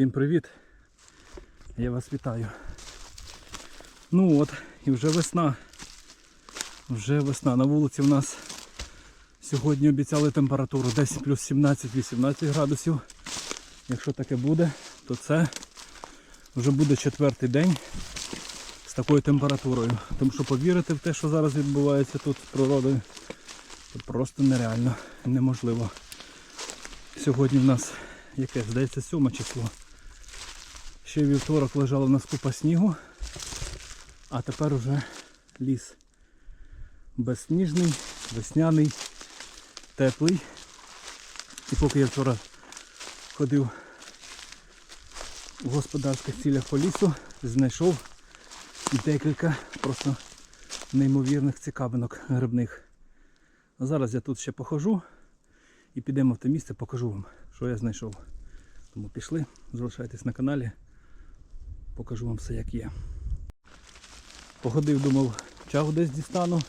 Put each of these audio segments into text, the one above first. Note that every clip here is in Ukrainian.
Всім привіт! Я вас вітаю. Ну от, і вже весна. Вже весна. На вулиці в нас сьогодні обіцяли температуру десь плюс 17-18 градусів. Якщо таке буде, то це вже буде четвертий день з такою температурою. Тому що повірити в те, що зараз відбувається тут з природою, це просто нереально, неможливо. Сьогодні в нас яке, здається, сьоме число. Ще вівторок лежала в нас купа снігу, а тепер уже ліс безсніжний, весняний, теплий. І поки я вчора ходив в господарських цілях по лісу, знайшов декілька просто неймовірних цікавинок грибних. А зараз я тут ще похожу і підемо в те місце, покажу вам, що я знайшов. Тому пішли, залишайтесь на каналі, покажу вам все як є. Походив, думав, чагу десь дістану.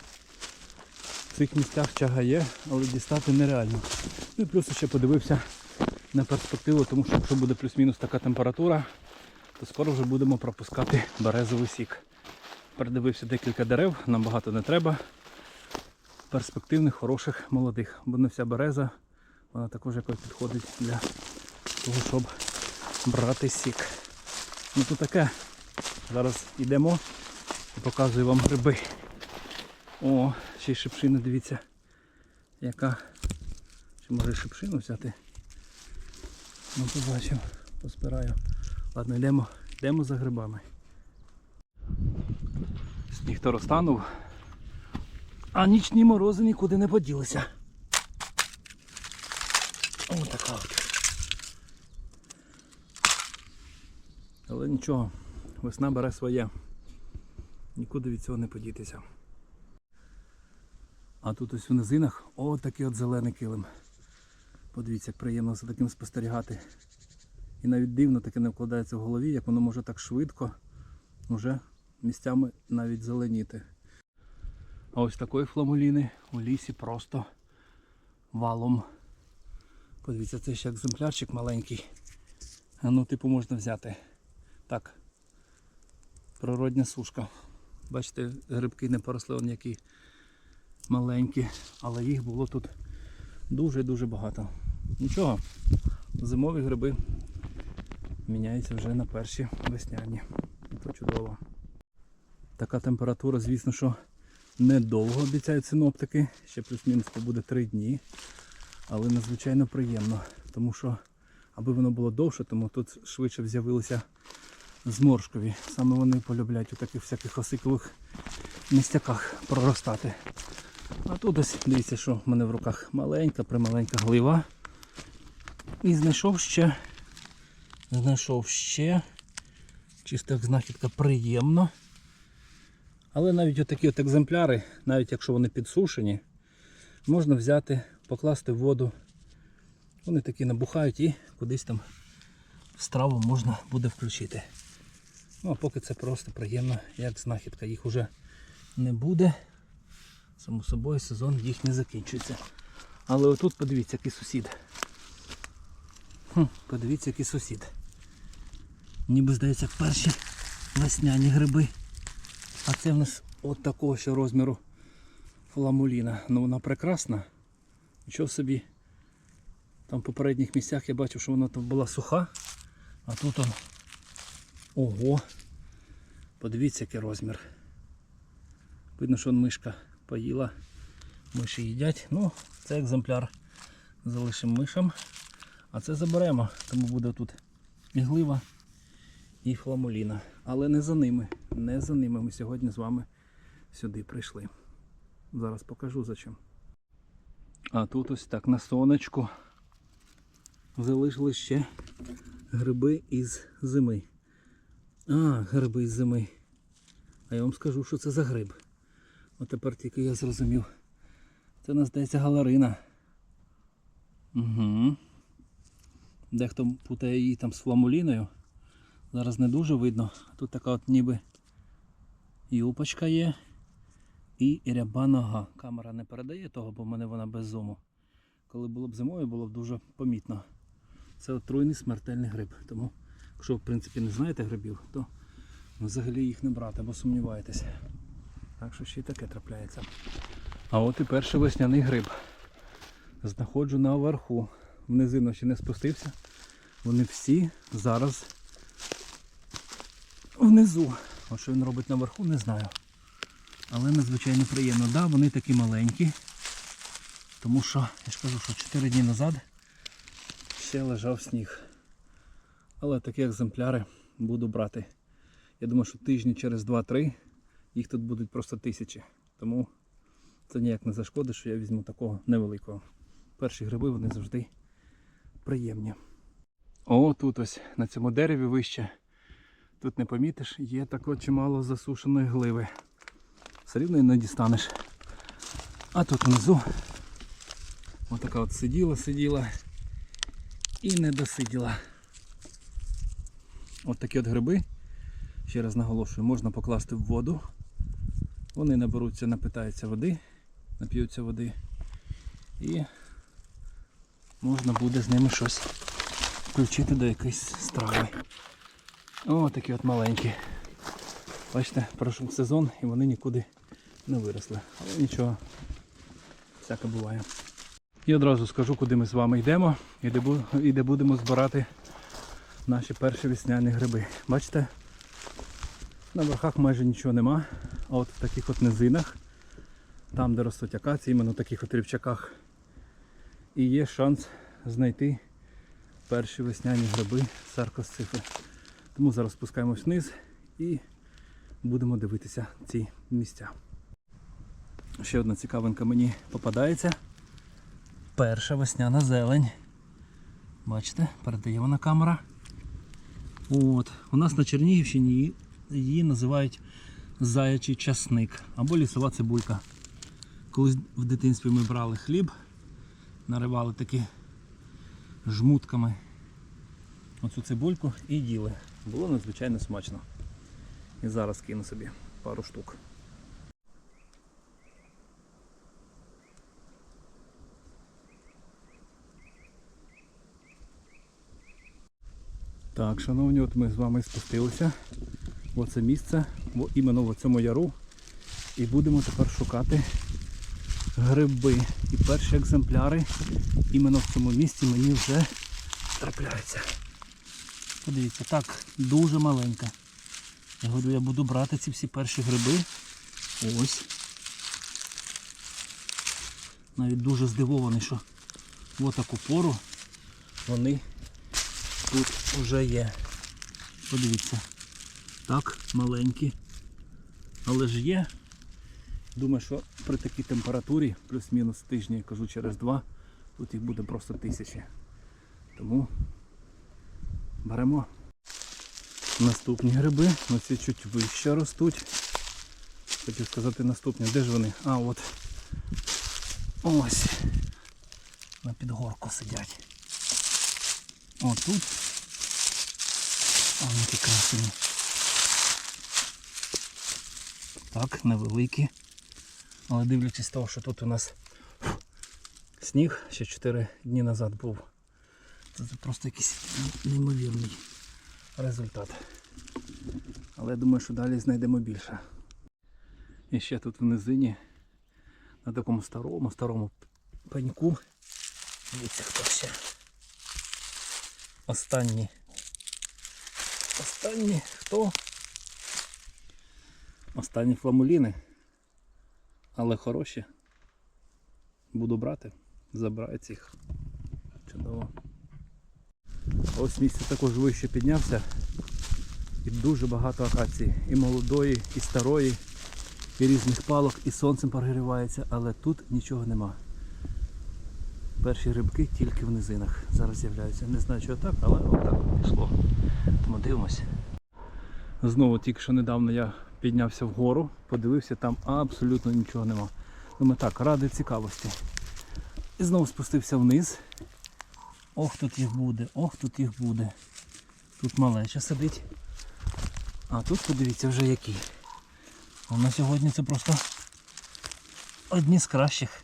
В цих місцях чага є, але дістати нереально. Ну і плюс ще подивився на перспективу, тому що якщо буде плюс-мінус така температура, то скоро вже будемо пропускати березовий сік. Передивився декілька дерев, нам багато не треба. Перспективних, хороших, молодих. Бо не вся береза, вона також якось підходить для того, щоб брати сік. Ну то таке. Зараз йдемо і показую вам гриби. О, ще й шипшина, дивіться. Яка. Чи може шипшину взяти? Ну побачив, поспираю. Ладно, йдемо, йдемо за грибами. Сніг то розтанув, а нічні морози нікуди не поділися. Ось така от. Але нічого, весна бере своє. Нікуди від цього не подітися. А тут ось в низинах о такий от зелений килим. Подивіться, як приємно за таким спостерігати. І навіть дивно таке не вкладається в голові, як воно може так швидко вже місцями навіть зеленіти. А ось такої фламуліни у лісі просто валом. Подивіться, це ще екземплярчик маленький. Ну, типу, можна взяти. Так. Природня сушка. Бачите, грибки не поросли, вони які маленькі, але їх було тут дуже-дуже багато. Нічого, зимові гриби міняються вже на перші весняні. То чудово. Така температура, звісно, що недовго обіцяють синоптики. Ще плюс-мінус побуде 3 дні. Але надзвичайно приємно, тому що аби воно було довше, тому тут швидше з'явилися зморшкові. Саме вони полюблять у таких всяких осикових містяках проростати. А тут ось дивіться, що в мене в руках маленька, прималенька глива. І знайшов ще, знайшов ще. Чисто як знахідка приємно. Але навіть отакі от екземпляри, навіть якщо вони підсушені, можна взяти, покласти в воду. Вони такі набухають і кудись там в страву можна буде включити. Ну а поки це просто приємно, як знахідка. Їх уже не буде. Само собою сезон їх не закінчується. Але отут подивіться, який сусід. Хм, подивіться, який сусід. Ніби здається перші весняні гриби. А це в нас от такого ще розміру фламуліна. Ну вона прекрасна. Нічого собі. Там в попередніх місцях я бачив, що вона там була суха. А тут он. Ого! Подивіться, який розмір. Видно, що мишка поїла. Миші їдять. Ну, це екземпляр залишимо мишам. А це заберемо, тому буде тут і глива, і фламуліна. Але не за ними. Не за ними. Ми сьогодні з вами сюди прийшли. Зараз покажу за чим. А тут ось так на сонечку залишили ще гриби із зими. А, гриби із зими. А я вам скажу, що це за гриб. От тепер тільки я зрозумів. Це нас здається галарина. Угу. Дехто путає її там з фламуліною. Зараз не дуже видно. Тут така от ніби юпочка є. І ряба нога. Камера не передає того, бо в мене вона без зуму. Коли було б зимою, було б дуже помітно. Це отруйний смертельний гриб. Тому Якщо в принципі не знаєте грибів, то взагалі їх не брати, бо сумніваєтесь. Так що ще й таке трапляється. А от і перший весняний гриб. Знаходжу наверху. В низину ще не спустився. Вони всі зараз внизу. А що він робить наверху, не знаю. Але надзвичайно приємно. Да, вони такі маленькі. Тому що, я ж кажу, що 4 дні назад ще лежав сніг. Але такі екземпляри буду брати. Я думаю, що тижні через 2-3 їх тут будуть просто тисячі. Тому це ніяк не зашкодить, що я візьму такого невеликого. Перші гриби вони завжди приємні. О, тут ось на цьому дереві вище. Тут не помітиш, є тако чимало засушеної гливи. Все рівно і не дістанеш. А тут внизу отака от сиділа, сиділа і не досиділа. От такі от гриби, ще раз наголошую, можна покласти в воду. Вони наберуться, напитаються води, нап'ються води. І можна буде з ними щось включити до якоїсь страви. О, такі от маленькі. Бачите, пройшов сезон і вони нікуди не виросли. Але нічого, всяке буває. І одразу скажу, куди ми з вами йдемо і де, будемо збирати наші перші весняні гриби. Бачите? На верхах майже нічого нема, а от в таких от низинах, там де ростуть акації, іменно в таких от рівчаках, і є шанс знайти перші весняні гриби саркосцифи. Тому зараз спускаємось вниз і будемо дивитися ці місця. Ще одна цікавинка мені попадається. Перша весняна зелень. Бачите, передає вона камера. От. У нас на Чернігівщині її, називають заячий часник або лісова цибулька. Колись в дитинстві ми брали хліб, наривали такі жмутками оцю цибульку і їли. Було надзвичайно смачно. І зараз кину собі пару штук. Так, шановні, от ми з вами спустилися в оце місце, іменно в цьому яру. І будемо тепер шукати гриби. І перші екземпляри іменно в цьому місці мені вже трапляються. Подивіться, так, дуже маленька. Я говорю, я буду брати ці всі перші гриби. Ось. Навіть дуже здивований, що в таку пору вони тут вже є. Подивіться. Так, маленькі. Але ж є. Думаю, що при такій температурі, плюс-мінус тижні, я кажу через два, тут їх буде просто тисячі. Тому беремо. Наступні гриби, оці чуть вище ростуть. Хотів сказати наступні, де ж вони? А, от. Ось. На підгорку сидять. О, тут. Вони які красиві. Так, невеликі. Але дивлячись того, що тут у нас сніг ще 4 дні назад був. Це просто якийсь неймовірний результат. Але я думаю, що далі знайдемо більше. І ще тут в низині, на такому старому, старому пеньку. Дивіться, хто ще. Останні. Останні хто? Останні фламуліни. Але хороші. Буду брати. Забираю їх. Чудово. Ось місце також вище піднявся. І дуже багато акації. І молодої, і старої, і різних палок, і сонцем прогрівається, але тут нічого нема. Перші грибки тільки в низинах зараз з'являються. Не знаю, чого так, але отак от пішло. Тому дивимося. Знову тільки що недавно я піднявся вгору, подивився, там абсолютно нічого нема. Думаю, так, ради цікавості. І знову спустився вниз. Ох, тут їх буде, ох, тут їх буде. Тут малеча сидить. А тут подивіться вже які. А на сьогодні це просто одні з кращих,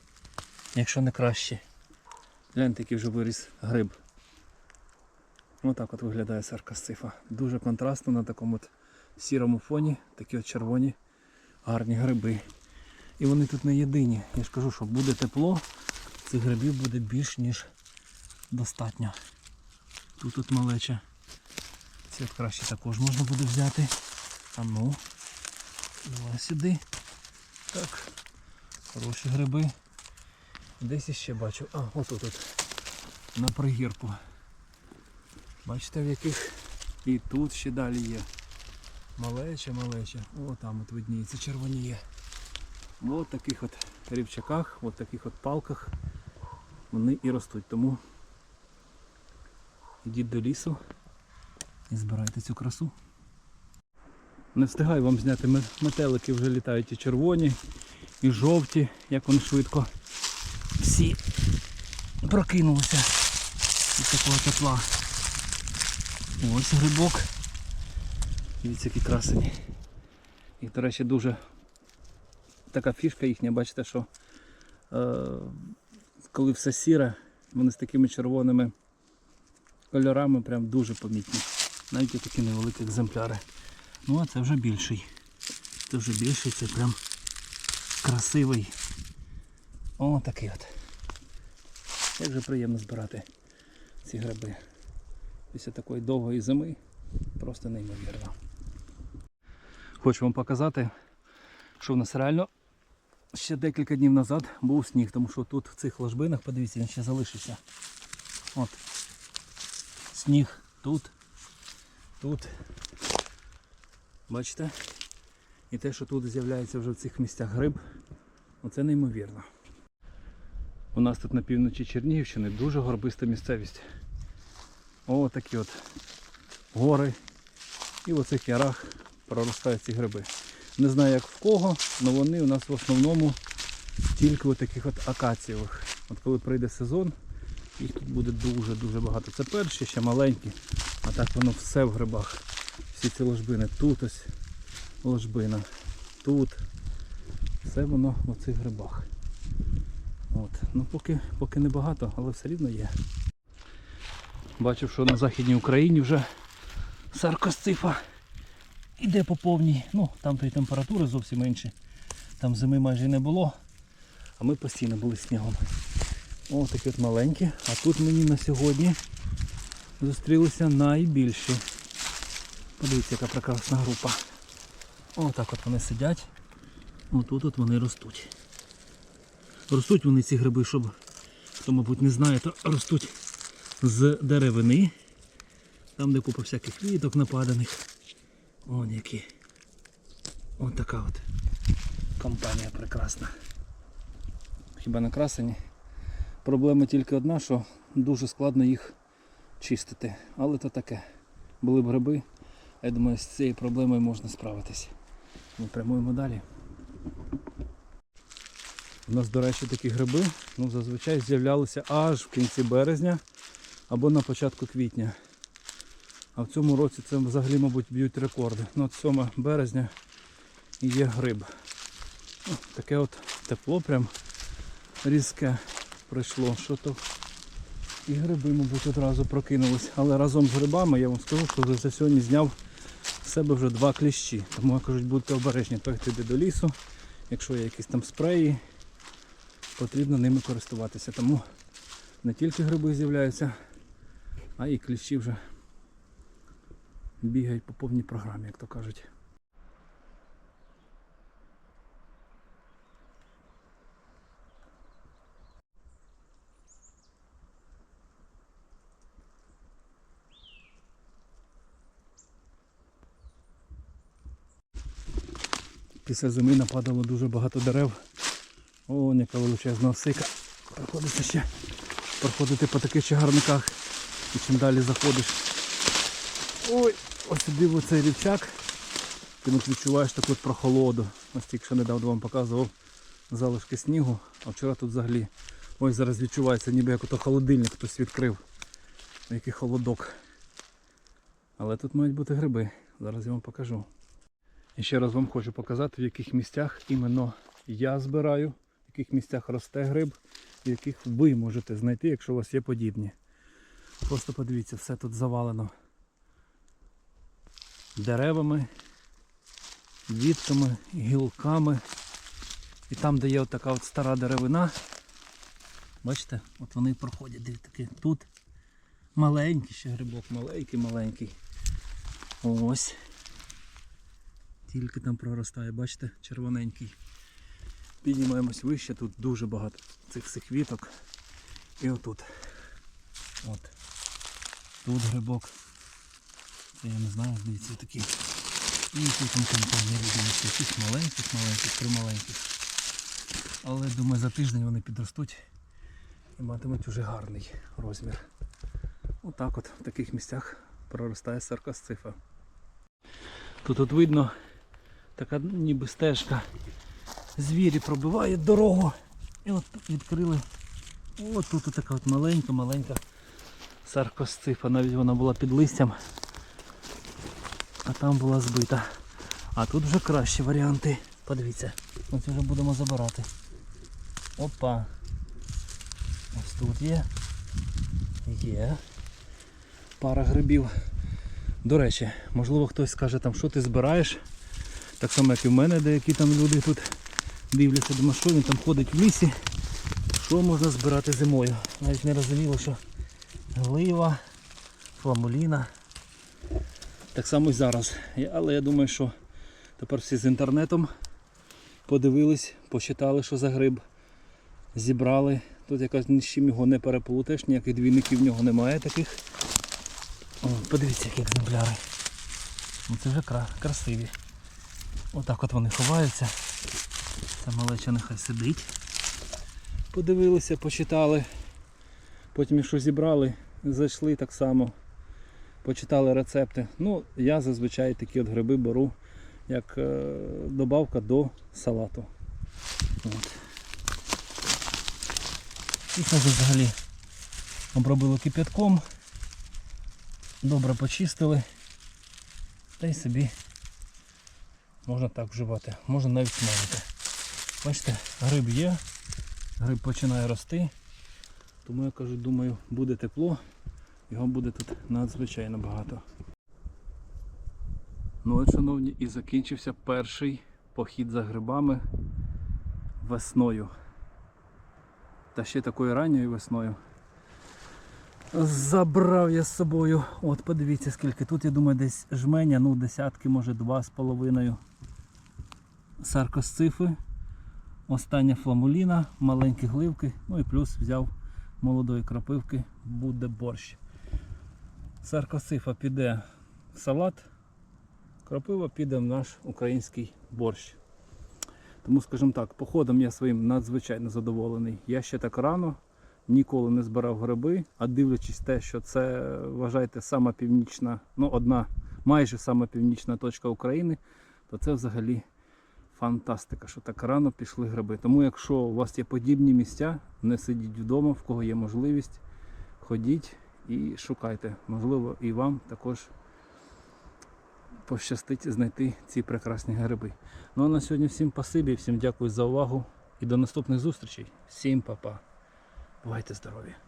якщо не кращі. Гляньте, який вже виріс гриб. Отак от виглядає саркасцифа. Дуже контрастно на такому от сірому фоні, такі от червоні гарні гриби. І вони тут не єдині. Я ж кажу, що буде тепло, цих грибів буде більш ніж достатньо. Тут от малеча. Ці краще також можна буде взяти. А ну, давай сюди. Так, хороші гриби. Десь іще бачу. А, отут от. На пригірку. Бачите, в яких і тут ще далі є. Малеча, малеча. О, там от видніється червоніє. От таких от рівчаках, от таких от палках вони і ростуть. Тому йдіть до лісу і збирайте цю красу. Не встигаю вам зняти метелики, вже літають і червоні, і жовті, як вони швидко всі прокинулися від такого тепла. Ось грибок. Дивіться, які красені. І, до речі, дуже така фішка їхня, бачите, що е, коли все сіре, вони з такими червоними кольорами прям дуже помітні. Навіть і такі невеликі екземпляри. Ну а це вже більший. Це вже більший, це прям красивий. О, такий от. Як же приємно збирати ці гриби. Після такої довгої зими просто неймовірно. Хочу вам показати, що в нас реально ще декілька днів назад був сніг, тому що тут в цих ложбинах, подивіться, він ще залишився. От. Сніг тут, тут. Бачите? І те, що тут з'являється вже в цих місцях гриб, оце неймовірно. У нас тут на півночі Чернігівщини дуже горбиста місцевість. О, такі от гори. І в оцих ярах проростають ці гриби. Не знаю як в кого, але вони у нас в основному тільки от таких от акацієвих. От коли прийде сезон, їх тут буде дуже-дуже багато. Це перші, ще маленькі, а так воно все в грибах. Всі ці ложбини. Тут ось ложбина, тут. Все воно в оцих грибах. От. Ну поки, поки не багато, але все рівно є. Бачив, що на Західній Україні вже саркосцифа іде по повній. Ну, там то й температури зовсім інші. Там зими майже не було. А ми постійно були снігом. О, такі от маленькі. А тут мені на сьогодні зустрілися найбільші. Подивіться, яка прекрасна група. О, так от вони сидять. Отут от вони ростуть. Ростуть вони ці гриби, щоб хто, мабуть, не знає, то ростуть з деревини. Там, де купа всяких квіток нападаних. Вон які. Ось така от компанія прекрасна. Хіба не красені? Проблема тільки одна, що дуже складно їх чистити. Але то таке. Були б гриби, я думаю, з цією проблемою можна справитись. Ми прямуємо далі. У нас, до речі, такі гриби ну, зазвичай з'являлися аж в кінці березня або на початку квітня. А в цьому році це взагалі, мабуть, б'ють рекорди. Ну, от 7 березня і є гриб. Ну, таке от тепло прям різке прийшло. Що то і гриби, мабуть, одразу прокинулись. Але разом з грибами я вам скажу, що за сьогодні зняв з себе вже два кліщі. Тому я кажуть, будьте обережні, той йде до лісу. Якщо є якісь там спреї, потрібно ними користуватися. Тому не тільки гриби з'являються, а і кліщі вже бігають по повній програмі, як то кажуть. Після зими нападало дуже багато дерев. О, яка величезна осика. Приходиться ще проходити по таких чагарниках. І чим далі заходиш. Ой, ось в оцей рівчак. Ти от відчуваєш таку прохолоду. Ось тільки що недавно вам показував залишки снігу, а вчора тут взагалі ось зараз відчувається, ніби як ото холодильник хтось відкрив. Який холодок. Але тут мають бути гриби. Зараз я вам покажу. І ще раз вам хочу показати, в яких місцях іменно я збираю, яких місцях росте гриб, в яких ви можете знайти, якщо у вас є подібні. Просто подивіться, все тут завалено деревами, вітками, гілками. І там, де є от така от стара деревина, бачите, от вони проходять таки тут маленький ще грибок, маленький, маленький. Ось. Тільки там проростає, бачите, червоненький. Піднімаємось вище, тут дуже багато цих всіх віток. І отут. От. Тут грибок. Це я не знаю, дивіться, такий. І тут там не що якісь маленьких, маленьких, три маленьких. Але думаю, за тиждень вони підростуть і матимуть уже гарний розмір. Отак от в таких місцях проростає саркосцифа. Тут от видно така ніби стежка. Звірі пробивають дорогу. І от відкрили. От тут така от маленька-маленька саркосцифа. Навіть вона була під листям. А там була збита. А тут вже кращі варіанти. Подивіться. Ось вже будемо забирати. Опа. Ось тут є. Є. Пара грибів. До речі, можливо хтось скаже там, що ти збираєш. Так само, як і в мене, деякі там люди тут дивляться, думаю, що він там ходить в лісі. Що можна збирати зимою? Навіть не розуміло, що глива, фламуліна. Так само і зараз. Але я думаю, що тепер всі з інтернетом подивились, почитали, що за гриб, зібрали. Тут якось ні з чим його не переплутаєш, ніяких двійників в нього немає таких. О, подивіться, які екземпляри. Ну, Це вже красиві. Отак от вони ховаються. Ця малеча нехай сидить. Подивилися, почитали. Потім якщо зібрали, зайшли так само. Почитали рецепти. Ну, я зазвичай такі от гриби беру як е, добавка до салату. От. Їх ми взагалі обробили кип'ятком, добре почистили. Та й собі можна так вживати, можна навіть смажити. Бачите, гриб є, гриб починає рости. Тому я кажу, думаю, буде тепло, його буде тут надзвичайно багато. Ну от, шановні, і закінчився перший похід за грибами весною. Та ще такою ранньою весною. Забрав я з собою. От подивіться скільки. Тут я думаю десь жменя, ну десятки, може два з половиною саркосцифи. Остання фламуліна, маленькі гливки, ну і плюс взяв молодої крапивки, буде борщ. Саркосифа піде в салат, крапива піде в наш український борщ. Тому, скажімо так, походом я своїм надзвичайно задоволений. Я ще так рано ніколи не збирав гриби, а дивлячись те, що це, вважайте, сама північна, ну одна майже сама північна точка України, то це взагалі фантастика, що так рано пішли гриби. Тому якщо у вас є подібні місця, не сидіть вдома, в кого є можливість, ходіть і шукайте. Можливо, і вам також пощастить знайти ці прекрасні гриби. Ну а на сьогодні всім пасибі, всім дякую за увагу і до наступних зустрічей. Всім па-па. Бувайте здорові!